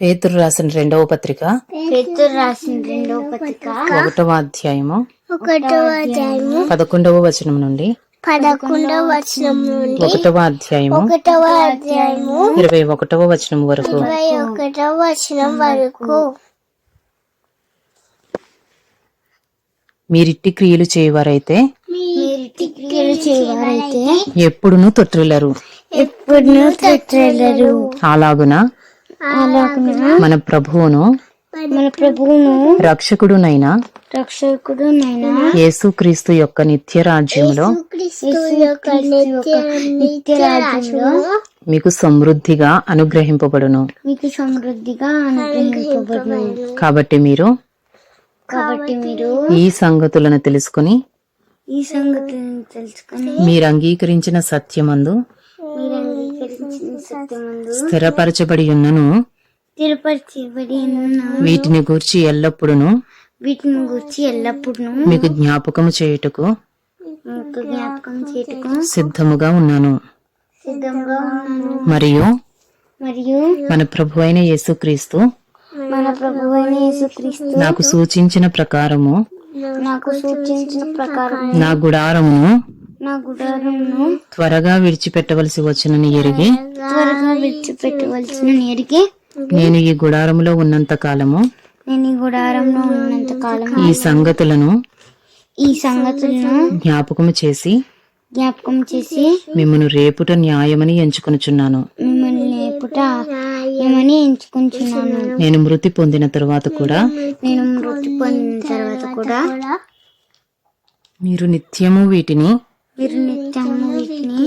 పేతురు రాసిన రెండవ పత్రిక. పేతురు రాసిన రెండవ పత్రిక. ఒకటవ అధ్యాయము. ఒకటో అధ్యాయము. పదకొండవ వచనం నుండి. పదకొండవ వచనం నుండి. ఒకటవ అధ్యాయము. ఒకటవ అధ్యాయము. ఇరవై ఒకటవ వచనం వరకు. ఇరవై ఒకటవ వచనం వరకు. మీరిట్టి క్రియలు చేయవారైతే ఎప్పుడునూ తొట్టిల్లరు ఎప్పుడు తట్టెలరు అలాగున అలాగున? మన ప్రభువును మన ప్రభువును రక్షకుడునైన రక్షకుడు నైనా యేసుక్రీస్తు యొక్క నిత్య యొక్క నిత్య రాజ్యంలో మీకు సమృద్ధిగా అనుగ్రహింపబడును. మీకు సమృద్ధిగా అనుగ్రహింపబడును. కాబట్టి మీరు కాబట్టి మీరు ఈ సంగతులను తెలుసుకుని ఈ సంగతిని తెలుసుకొని మీరు అంగీకరించిన సత్యమందు స్థిరపరచబడి ఉన్నను. వీటిని గూర్చి ఎల్లప్పుడూ వీటిని గురించి ఎల్లప్పుడూ మీకు జ్ఞాపకము చేయుటకు జ్ఞాపకం చేయటకు సిద్ధముగా ఉన్నాను. మరియు మరియు మన ప్రభు అయిన యేసుక్రీస్తు మన ప్రభు అయిన యేసుక్రీస్తు నాకు సూచించిన ప్రకారము నాకు సూచించిన ప్రకారం నా గుడారమును నా. గుడారంను త్వరగా విడిచిపెట్టవలసి వచ్చునని ఎరిగి త్వరగా విడిచిపెట్టవలసిన నేరికి నేను ఈ గుడారములో ఉన్నంత కాలము. నేను ఈ గుడారంలో ఉన్నంత కాలం ఈ సంగతులను ఈ సంగతులను జ్ఞాపకము చేసి జ్ఞాపకం చేసి మిమ్మను రేపుట న్యాయమని ఎంచుకొనుచున్నాను. మిమ్మల్ని ఎంచుకుంటున్నాను నేను మృతి పొందిన తరువాత కూడా నేను మృతి పొందిన తర్వాత కూడా మీరు నిత్యము వీటిని మీరు నిత్యము వీటిని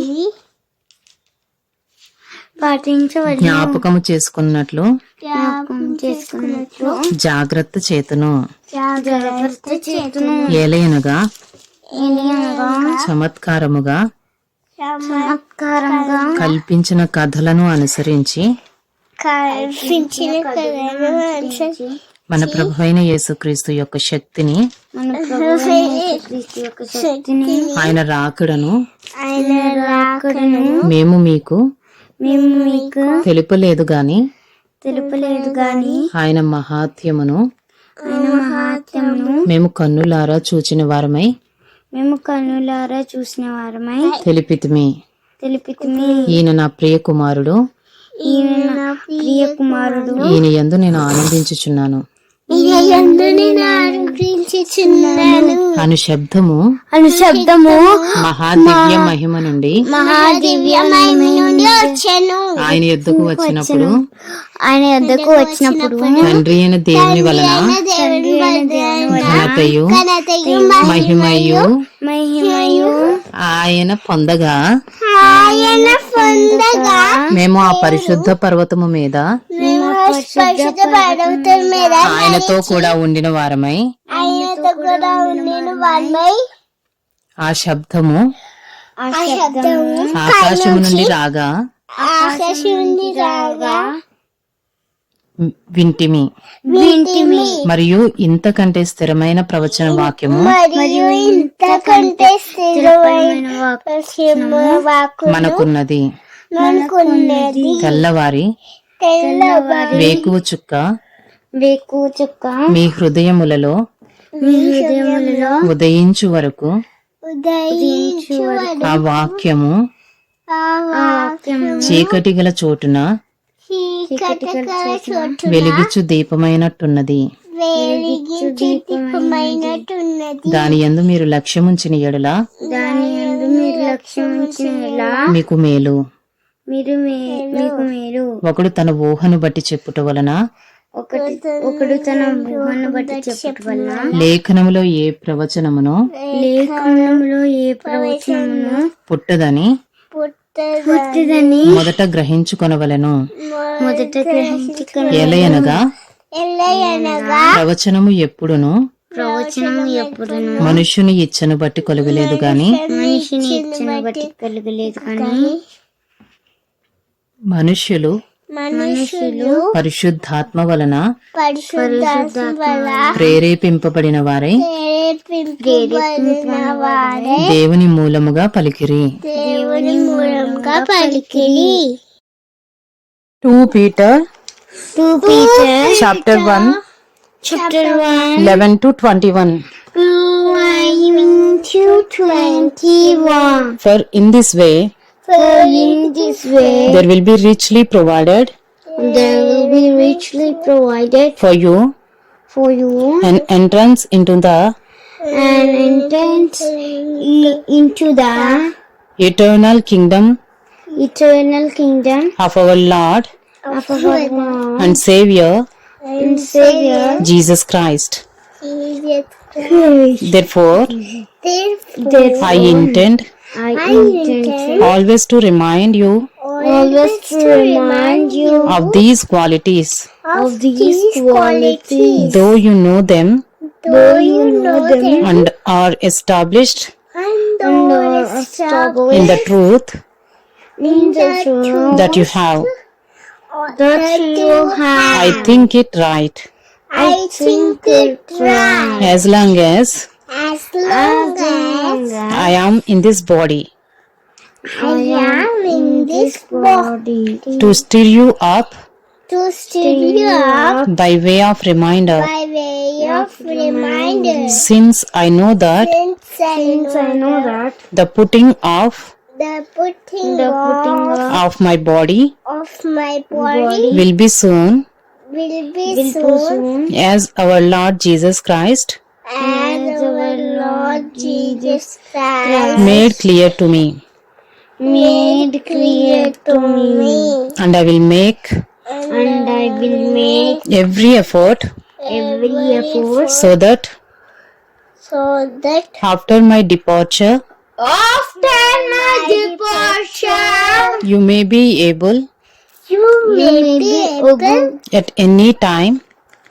జ్ఞాపకము చేసుకున్నట్లు జ్ఞాపకం చేసుకున్నట్లు జాగ్రత్త చేతును. జాగ్రత్త చేతును. ఏలయనగా ఏలియనగా చమత్కారముగా చమత్కారంగా కల్పించిన కథలను అనుసరించి కల్పించిన కథను అనుసరించి మన ప్రభు అయిన యేసుక్రీస్తు యొక్క శక్తిని ఆయన రాకడను మేము మీకు తెలుపలేదు గాని తెలుపలేదు గాని ఆయన మహాత్యమును మేము కన్నులారా చూచిన వారమై మేము కన్నులారా చూసిన వారమై తెలిపితిమి. తెలిపితిమి. ఈయన నా ప్రియ కుమారుడు. ఈయన నా ప్రియ కుమారుడు. ఈయన ఆనందించుచున్నాను నేను ఆనందించుచున్నాను. అను శబ్దము అను శబ్దము మహాదివ్య మహిమ నుండి మహాదివ్యమైన నుండి వచ్చాను. ఆయన ఎద్దుకు వచ్చినప్పుడు ఆయన వద్దకు వచ్చినప్పుడు తండ్రి అయిన దేవుని వలన ఘనతయు మహిమయు మహిమయు ఆయన పొందగా ఆయన పొందగా మేము ఆ పరిశుద్ధ పర్వతము మీద పరిశుద్ధ పర్వతం మీద ఆయనతో కూడా ఉండిన వారమై ఆయనతో కూడా ఉండిన వారిపై ఆ శబ్దము ఆ శబ్దము ఆకాశము నుండి రాగా ఆకాశం నుండి రాగా వింటిమి. వింటిమి. మరియు ఇంతకంటే స్థిరమైన ప్రవచన వాక్యము మరియు ఇంతకంటే స్థిరమైన వాకు మనకున్నది. మనకున్నది. తెల్లవారి వేకువ చుక్క వేకు చుక్క మీ హృదయములలో మీ హృదయములలో ఉదయించు వరకు ఉదయించు ఆ వాక్యము వాక్యము చీకటి గల చోటున చీకటి గల చోటు వెలుగుచు దీపమైనట్టున్నది. వెలిగించు దీపమైనట్టున్నది. దాని యందు మీరు లక్ష్యముంచిన ఎడల దాని యందు మీరు లక్ష్యం ఉంచినలా మీకు మేలు. మీరు మీరు ఒకడు తన ఊహను బట్టి చెప్పుట వలన ఒకటి ఒకడు తన ఊహను బట్టి చెప్పటం వల్ల లేఖనములో ఏ ప్రవచనమునో లేఖనంలో ఏ ప్రవచనమును పుట్టదని పుట్టదని మొదట గ్రహించుకొనవలెను. మొదట గ్రహించుకుని ఎలయనగా ఎల్లయనగా ప్రవచనము ఎప్పుడును ప్రవచనము ఎప్పుడును మనుష్యుని ఇచ్చను బట్టి కొలుగలేదు గాని మనిషిని ఇచ్చిన బట్టి కలగలేదు కానీ మనుష్యులు మనుషులు పరిశుద్ధాత్మ వలన పరిశుద్ధాత్మ ప్రేరేపింపబడిన వారై దేవుని మూలముగా పలికిరి దేవుని మూలంగా పలికిరి two Peter 2 Peter chapter 1, chapter 1 11 to 21. 1 to 21. For in this way, For in this way there will be richly provided there will be richly provided for you for you an entrance into the an entrance i- into the eternal kingdom eternal kingdom of our Lord of our Lord and Savior and Savior Jesus Christ. Christ. Therefore, Therefore, I intend I intend always to remind you always to remind you of these qualities, of these qualities, though you know them though you know them. and are established and are established in the truth in the truth that you have. that you have. I think it right. I think it right. as long as As long as I am in this body. I am in this body. To stir you up. To stir you up. By way of reminder. by way of reminder. Since I know that. Since I know that. the putting off the putting, the putting off of my body. Of my body. Will be soon. Will be soon. as our Lord Jesus Christ. As our Lord Jesus Christ made clear to me. made clear to me. And I will make And I will make every effort every effort so that so that after my departure after my departure you may be able you may be able at any time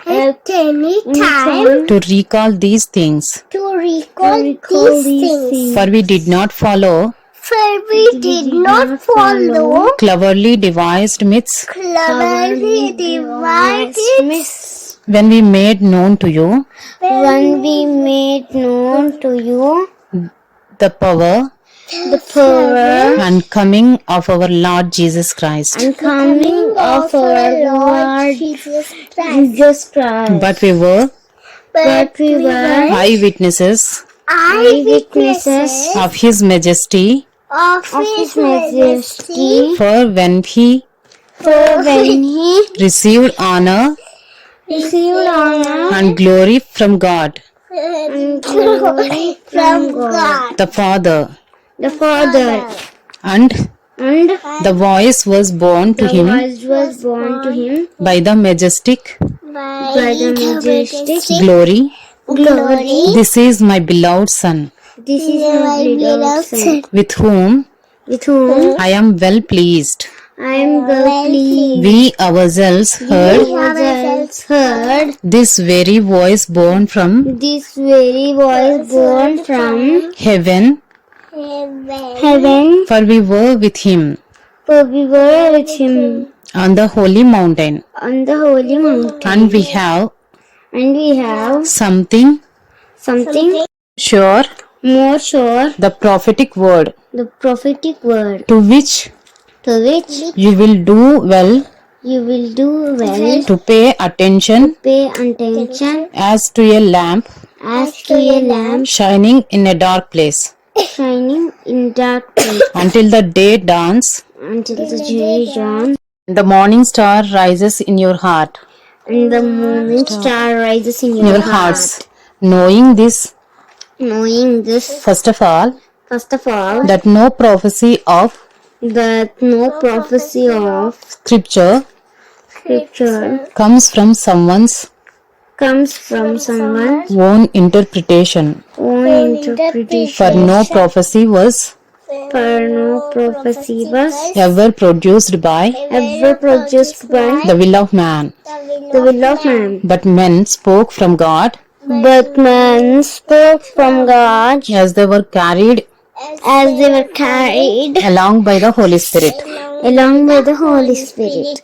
at any time to recall these things. to recall these things. For we did not follow For we did not follow cleverly devised myths cleverly devised myths. when we made known to you when we made known to you the power the power and coming of our Lord Jesus Christ. and coming of our Lord Jesus Christ. But we were But we were eyewitnesses eyewitnesses of His majesty, of His majesty. for when He For when He received honor received honor and glory from God, and glory from God, the Father, the Father, and and the voice was born to Him Christ was born to Him by the majestic by the majestic glory. glory. This is my beloved Son, This is my beloved Son, with whom with whom I am well pleased. I am well pleased. We ourselves heard ourselves heard this very voice born from this very voice born from heaven, heaven, for we were with Him. For we were with him. On the holy mountain, on the holy mountain, and we have and we have something. something sure. more sure. The prophetic word. The prophetic word. To which to which you will do well. you will do well. To pay attention. Pay attention. As to a lamp as to a lamp shining in a dark place shining in dark. Until the day dawns. Until the day dawns. The morning star rises in your heart. And the morning star rises in your, your heart. hearts knowing this Knowing this, first of all first of all, that no prophecy of that no prophecy of scripture scripture comes from someone's comes from someone's own interpretation own interpretation. for no prophecy was For no prophecy was ever produced by ever produced by the will of man the will of man. but men spoke from god But men spoke from God as they were carried as they were carried along by the holy spirit along by the Holy Spirit.